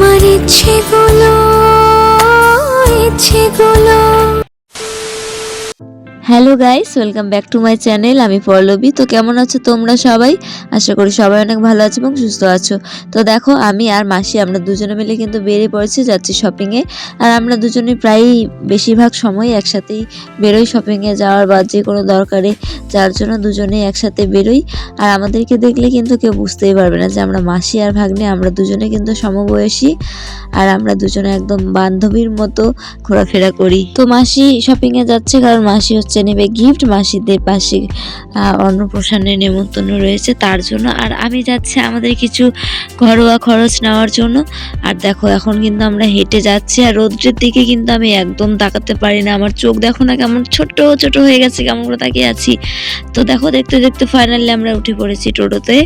আমার ইচ্ছেগুলো ইচ্ছেগুলো। Hello guys welcome back to my channel আমি পল্লবী। তো কেমন আছো তোমরা সবাই? আশা করি সবাই অনেক ভালো আছো এবং সুস্থ আছো। তো দেখো, আমি আর মাসি আমরা দুজনে মিলে কিন্তু বেরিয়ে পড়েছি যাচ্ছি শপিংয়ে আর আমরা দুজনে প্রায়ই বেশিরভাগ সময় একসাথেই বেরোই। শপিংয়ে যাওয়ার বা যে কোনো দরকারে, যার জন্য দুজনেই একসাথে বেরোই। আর আমাদেরকে দেখলে কিন্তু কেউ বুঝতেই পারবে না যে আমরা মাসি আর ভাগ্নে, আমরা দুজনে কিন্তু সমবয়সী। আর আমরা দুজনে একদম বান্ধবীর মতো ঘোরাফেরা করি। তো মাসি শপিংয়ে যাচ্ছে, কারণ মাসি হচ্ছে নেবে গিফট মাসিদের পাশে অন্নপ্রাশনের নেমন্তন্ন রয়েছে তার জন্য। আর আমি যাচ্ছি আমাদের কিছু ঘরোয়া খরচ নেওয়ার জন্য। আর দেখো, এখন কিন্তু আমরা হেঁটে যাচ্ছি আর রোদ্রের দিকে কিন্তু আমি একদম তাকাতে পারি না। আমার চোখ দেখো না কেমন ছোট ছোট হয়ে গেছে, কেমন করে তাকিয়ে আছি। তো দেখো, দেখতে দেখতে ফাইনালি আমরা উঠে পড়েছি টোটোতে।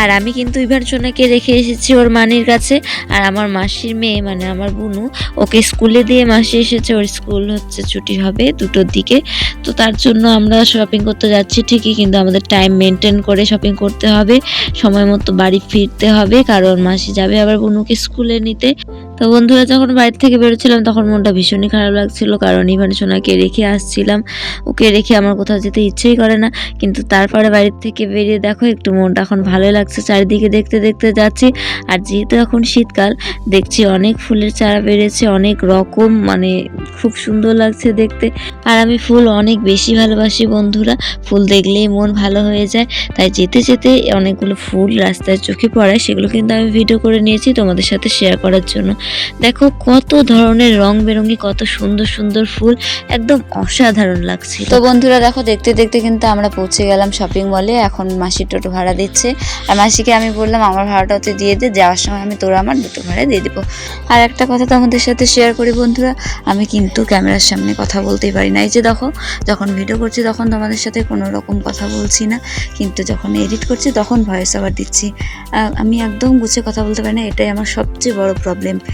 আর আমি কিন্তু ইভার জোনাকে রেখে এসেছি ওর মানির কাছে। আর আমার মাসির মেয়ে মানে আমার বুনু, ওকে স্কুলে দিয়ে মাসি এসেছে। ওর স্কুল হচ্ছে, ছুটি হবে দুটোর দিকে। তো তার জন্য আমরা শপিং করতে যাচ্ছি ঠিকই, কিন্তু আমাদের টাইম মেনটেন করে শপিং করতে হবে। সময় মতো বাড়ি ফিরতে হবে, কারণ মাসি যাবে আবার বুনুকে স্কুলে নিতে। তো বন্ধুরা, যখন বাড়ি থেকে বেরোচ্ছিলাম, তখন মনটা ভীষণই খারাপ লাগছিল। কারণ ইভান সোনাকে রেখে আসছিলাম। ওকে রেখে আমার কোথাও যেতে ইচ্ছেই করে না। কিন্তু তারপরে বাড়ির থেকে বেরিয়ে দেখো, একটু মনটা এখন ভালোই লাগছে। চারিদিকে দেখতে দেখতে যাচ্ছি। আর যেহেতু এখন শীতকাল, দেখছি অনেক ফুলের চারা বেড়েছে। অনেক রকম মানে খুব সুন্দর লাগছে দেখতে। আর আমি ফুল অনেক বেশি ভালোবাসি বন্ধুরা। ফুল দেখলেই মন ভালো হয়ে যায়। তাই যেতে যেতে অনেকগুলো ফুল রাস্তায় চোখে পড়ায়, সেগুলো কিন্তু আমি ভিডিও করে নিয়েছি তোমাদের সাথে শেয়ার করার জন্য। দেখো কত ধরনের রং বেরঙি কত সুন্দর সুন্দর ফুল, একদম অসাধারণ লাগছে তো বন্ধুরা দেখো, দেখতে দেখতে কিন্তু আমরা পৌঁছে গেলাম শপিং মলে এখন মাসি টোটো ভাড়া দিচ্ছে। আর মাসিকে আমি বললাম, আমার ভাড়াটা তুই দিয়ে দে, যাওয়ার সময় আমি তোর আমার দুটো ভাড়া দিয়ে দেবো। আর একটা কথা তোমাদের সাথে শেয়ার করি বন্ধুরা, আমি কিন্তু ক্যামেরার সামনে কথা বলতেই পারি না। এই যে দেখো, যখন ভিডিও করছি তখন তোমাদের সাথে কোনো রকম কথা বলছি না, কিন্তু যখন এডিট করছি তখন ভয়েস ওভার দিচ্ছি। আমি একদম গুছিয়ে কথা বলতে পারি না, এটাই আমার সবচেয়ে বড় প্রবলেম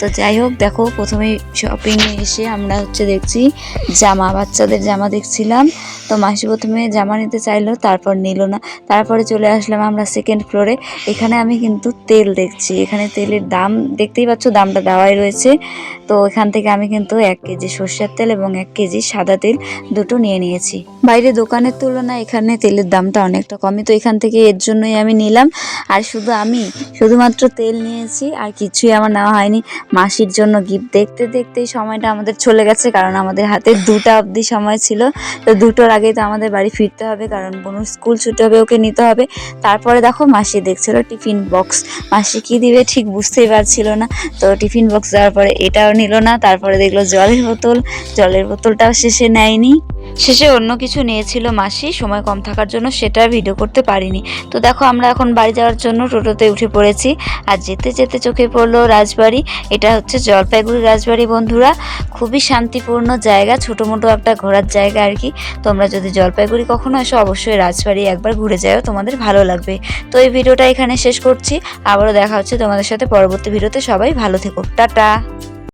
তো যাই হোক, দেখো প্রথমেই শপিংয়ে এসে আমরা হচ্ছে দেখছি জামা, বাচ্চাদের জামা দেখছিলাম। তো মাসি প্রথমে জামা নিতে চাইলো, তারপর নিল না। তারপরে চলে আসলাম আমরা সেকেন্ড ফ্লোরে এখানে আমি কিন্তু তেল দেখছি। এখানে তেলের দাম, দেখতেই পাচ্ছ দামটা দেওয়াই রয়েছে। তো এখান থেকে আমি কিন্তু এক কেজি সর্ষের তেল এবং এক কেজি সাদা তেল দুটো নিয়ে নিয়েছি। বাইরে দোকানের তুলনায় এখানে তেলের দামটা অনেকটা কমই। তো এখান থেকে এর জন্যই আমি নিলাম। আর শুধু আমি, শুধুমাত্র তেল নিয়েছি, আর কিছুই আমার নেওয়া হয়নি। মাসির জন্য গিফট দেখতে দেখতেই সময়টা আমাদের চলে গেছে, কারণ আমাদের হাতে দুটা অবধি সময় ছিল। তো দুটোর আগেই তো আমাদের বাড়ি ফিরতে হবে, কারণ বোনুর স্কুল ছুটি হবে, ওকে নিতে হবে। তারপরে দেখো মাসি দেখছিল টিফিন বক্স মাসি কি দিবে ঠিক বুঝতেই পারছিল না। তো টিফিন বক্স দেওয়ার পরে এটাও নিল না, তারপরে দেখল জলের বোতল। জলের বোতলটাও শেষে নেয়নি। শেষে অন্য কিছু নিয়েছিল মাসি, সময় কম থাকার জন্য সেটা ভিডিও করতে পারিনি। তো দেখো, আমরা এখন বাড়ি যাওয়ার জন্য টোটোতে উঠে পড়েছি। আর যেতে যেতে চোখে পড়ল রাজবাড়ি। এটা হচ্ছে জলপাইগুড়ি রাজবাড়ি বন্ধুরা। খুবই শান্তিপূর্ণ জায়গা ছোটো মোটো একটা ঘোরার জায়গা আর কি। তোমরা যদি জলপাইগুড়ি কখনো এসো, অবশ্যই রাজবাড়ি একবার ঘুরে যাও, তোমাদের ভালো লাগবে। তো এই ভিডিওটা এখানে শেষ করছি। আবারও দেখা হচ্ছে তোমাদের সাথে পরবর্তী ভিডিওতে সবাই ভালো থেকো। টাটা!